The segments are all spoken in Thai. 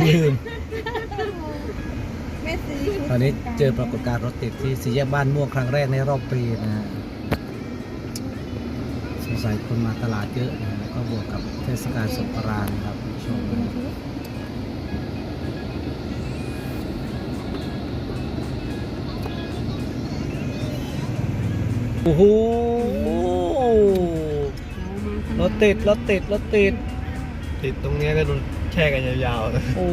ลืมแม่ซื้อตอนนี้เจอปรากฏการณ์รถติดที่สี่แยกบ้านม่วงครั้งแรกในรอบปีนะฮะสงสัยคนมาตลาดเยอะนะฮะแล้วก็บวกกับเทศกาลสงกรานต์นะครับคุณผู้ชมโอ้โหรถติดรถติดรถติด ติดตรงเนี้ยก็โดน แช่กันยาวๆเลยโอ้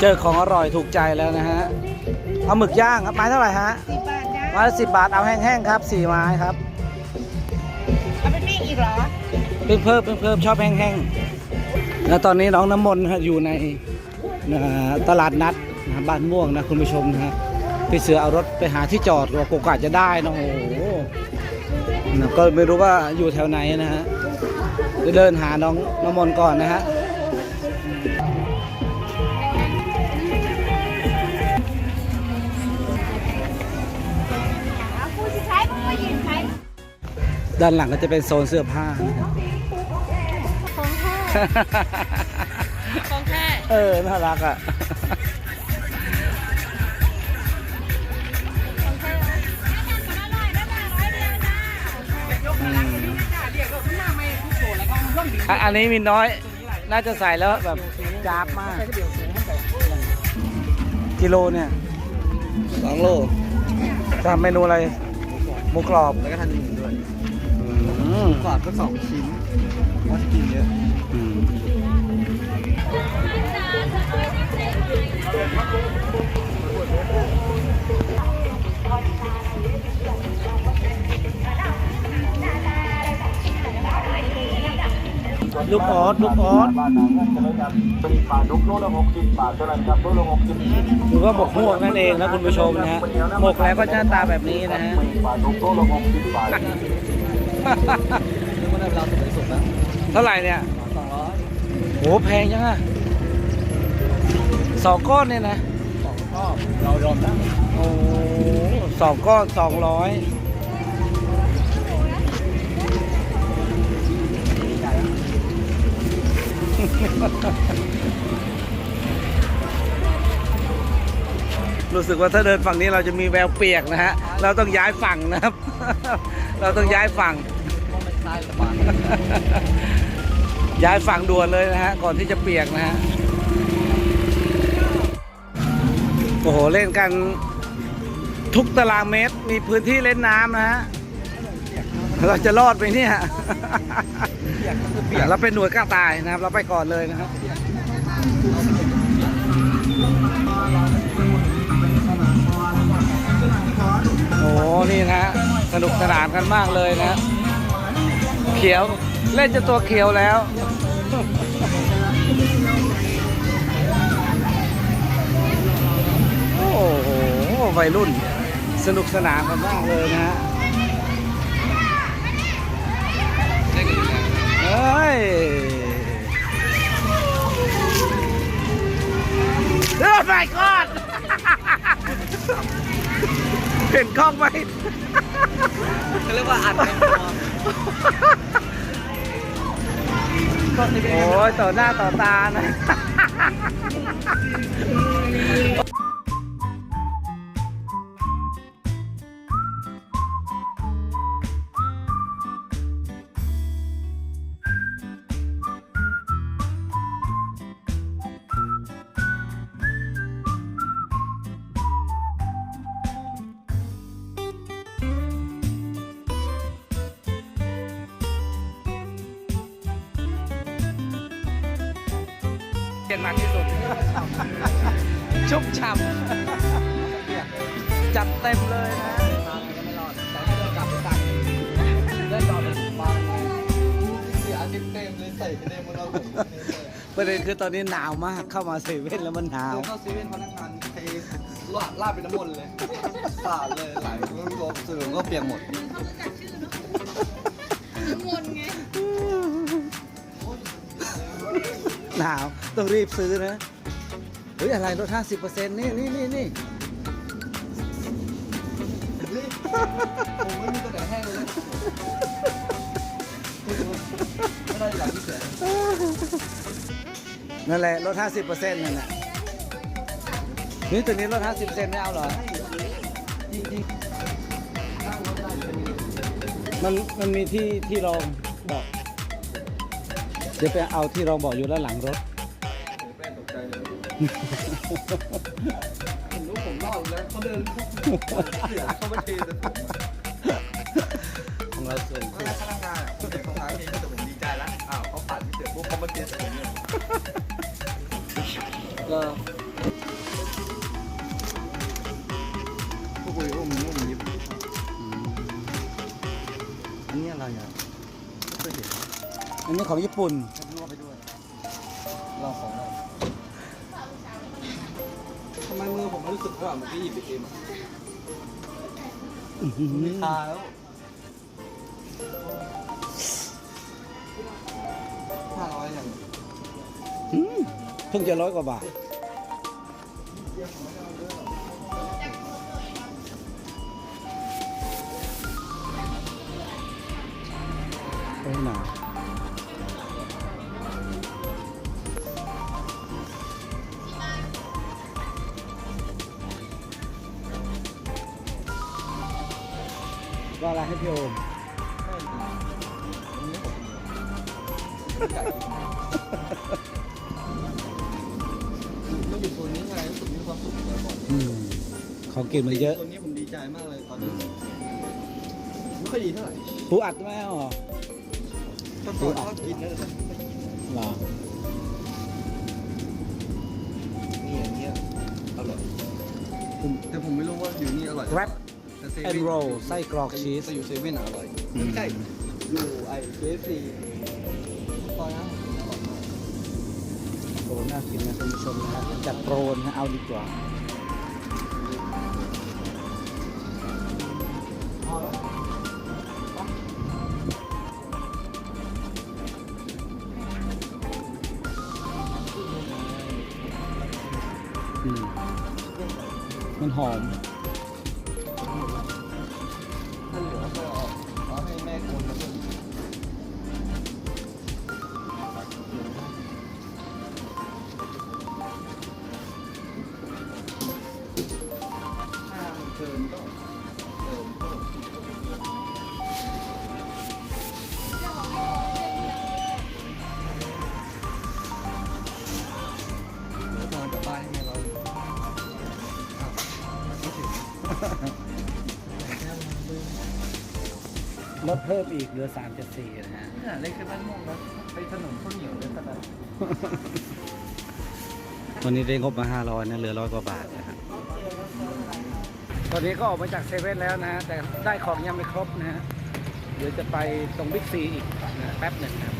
เจอของอร่อยถูกใจแล้วนะฮะเอาหมึกย่างครับไม้เท่าไหร่ฮะสิบบาทจ้าไม้ละสิบบาทเอาแห้งๆครับสี่ไม้ครับเอาเป็นนี่อีกเหรอเพิ่มเพิ่มเพิ่มเพิ่มชอบแห้งๆแล้วตอนนี้น้องน้ำมนต์ฮะอยู่ในเอ่อตลาดนัดนะบ้านม่วงนะคุณผู้ชมนะฮะพี่เสือเอารถไปหาที่จอดว่าโอกาสจะได้นะโอ้โหนะก็ไม่รู้ว่าอยู่แถวไหนนะฮะ จะเดินหาน้องน้ำมนต์ก่อนนะฮะเอาผู้สิใช้ผู้หญิงใช้ด้านหลังก็จะเป็นโซนเสื้อผ้านะครับของแท้ของแท้เออ น่ารักอะ อะอันนี้มีน้อย น่าจะใส่แล้วแบบจ้าบมาก กิโลเนี่ยสองโลทำเมนูอะไร หมูกรอบแล้วก็ทานหนึ่งด้วยอืมกอดก็สองชิ้นว่าจะกินเยอะอืม ลูกออสลูกออสบ้านไหนก็จะได้นำเป็นปลาดุกโลละหกสิบบาทเท่านั้นครับโลละหกสิบหรือว่าหมกหวกนั่นเองนะคุณผู้ชมนะฮะหมกแล้วก็จะหน้าตาแบบนี้นะฮะปลาดุกโลละหกสิบบาทนึกว่าได้เวลาสุดสุดแล้วเท่าไหร่เนี่ยสองร้อยโหแพงจังอะสองก้อนเนี่ยนะสองรอบเรายอมได้โอ้สองก้อนสองร้อย รู้สึกว่าถ้าเดินฝั่งนี้เราจะมีแววเปียกนะฮะ เราต้องย้ายฝั่งนะครับ เราต้องย้ายฝั่งยย้ายฝั่งด่วนเลยนะฮะ ก่อนที่จะเปียกนะฮะ โอ้โห เล่นกันทุกตารางเมตร มีพื้นที่เล่นน้ำนะฮะ เราจะรอดไปเนี่ย เปียกก็คือเปียกเราเป็นหน่วยกล้าตายนะครับ เราไปก่อนเลยนะครับโอ้โหนี่นะฮะสนุกสนานกันมากเลยนะฮะเขียวเล่นจนตัวเขียวแล้วโอ้โหวัยรุ่นสนุกสนานกันมากเลยนะฮะ โอ้ my god เห็นกล้องไหมเขาเรียกว่าอัดกันโอ้ยต่อหน้าต่อตานะ ย็นมันที่สุด ชุบช่ำจัดเต็มเลยนะไม่รอดแต่ก็เดินกลับไปตักได้ต่อเป็นบางเสียเต็มเต็มเลยใส่ไปเต็มหมดแล้วผมประเด็นคือตอนนี้หนาวมากเข้ามาเซเว่นแล้วมันหนาวเข้าเซเว่นพนักงานเทลาดลาดเป็นน้ำมนต์เลยสาดเลยไหลไม่รู้สื่อก็เปียกหมดหนาวต้องรีบซื้อนะเฮ้ยอะไรลด50%นี่นี่นี่นี่ผมไม่มีตัวไหนแห้งเลยไม่ได้หลังที่เสียนั่นแหละลดห้าสิบเปอร์เซ็นต์นั่นแหละนี่ตัวนี้ลดห้าสิบเปอร์เซ็นต์ไม่เอาเหรอจริงๆนั่งรถได้จะมีมันมันมีที่ที่รองบอกเดี๋ยวไปเอาที่รองบอกอยู่ด้านหลังรถแป้งตกใจเลยผมรู้ผมรอดแล้วเขาเดินเสือเขามาเทแต่ผมของเราส่วนตอนแรกพนักงานอะผมเห็นเขาท้าเทแต่ผมดีใจแล้วอ้าวเขาผ่านที่เสือปุ๊บเขามาเทแต่ผมเนี่ยก็พวกคุยว่ามึงว่ามึงยิบอันนี้อะไรอะไม่เคยเห็น อันนี้ของญี่ปุ่นให้ลวกไปด้วยลองของเราทำไมมือผมรู้สึกว่าเมื่อกี้หยิบไปเองอะอื้อหือมีคาแล้วห้าร้อยอย่างอืมเพิ่งจะร้อยกว่าบาทโอ้ยหนาว่าอะไรให้พี่โอมไม่อยู่ตัวนี้ไงรู้สึกมีความสุขเลยบอกอืมของกินมันเยอะตัวนี้ผมดีใจมากเลยตอนนี้ไม่ค่อยดีเท่าไหร่ปูอัดไหมอ๋อก็ก่อนก็กินนะเหรอนี่อย่างเงี้ยอร่อยผมแต่ผมไม่รู้ว่าอยู่นี่อร่อยแรป แต่เซแอนเว่นโรไส้กรอกชีสแต่อยู่เซเว่นอะอร่อยอืมไม่ใช่อยู่ไอเคฟซีตอนนั้นอร่อยมากโอ้น่ากินนะคุณผู้ชมนะจัดโปรนะเอาดีกว่าอืมมันหอม ดเพิ่มอีกเหลือ3 7 4นะฮะเนี่ยเล็กแค่บ้านม่วงนะไปถนนข้าวเหนียวเลยขนาดวันนี้ได้งบมา500นะเหลือร้อยกว่าบาทนะครับตอนนี้ก็ออกมาจากเซเว่นแล้วนะฮะแต่ได้ของยังไม่ครบนะฮะเดี๋ยวจะไปตรงบิ๊กซีอีกนะแป๊บหนึ่งนะครับ